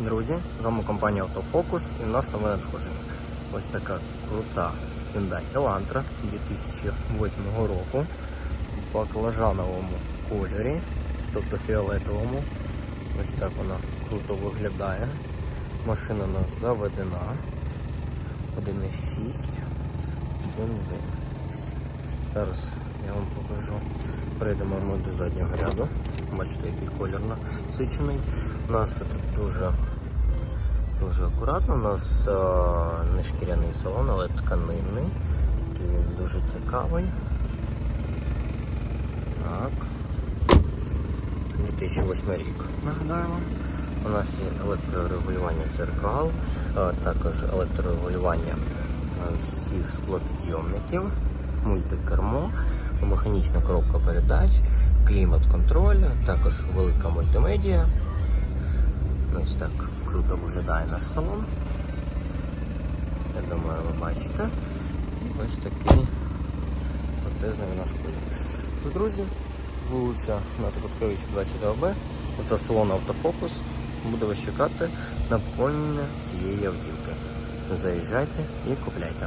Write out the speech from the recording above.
Друзі, з вами компанія Автофокус і в нас нове надходження. Ось така крута Hyundai Elantra 2008 року в баклажановому кольорі, тобто фіолетовому. Ось так вона круто виглядає. Машина у нас заведена. 1,6 бензин. Зараз я вам покажу. Перейдемо ми до заднього ряду. Бачите, який колір насичений. У нас тут дуже, дуже акуратно. У нас а, не шкіряний салон, але тканинний. Він дуже цікавий. Так. 2008 рік. Нагадаю вам. У нас є електрорегулювання дзеркал, а, також електрорегулювання всіх склопідйомників, мультикермо, механічна коробка передач, клімат-контроль, також велика мультимедіа. Ось так круто виглядає наш салон. Я думаю, ви бачите. Ось такий протезний наш колір. Ну, Друзі, вулиця на Топотковича 22Б, автосалон Автофокус буде вас чекати на поповнення цієї автівки. Заїжджайте і купляйте.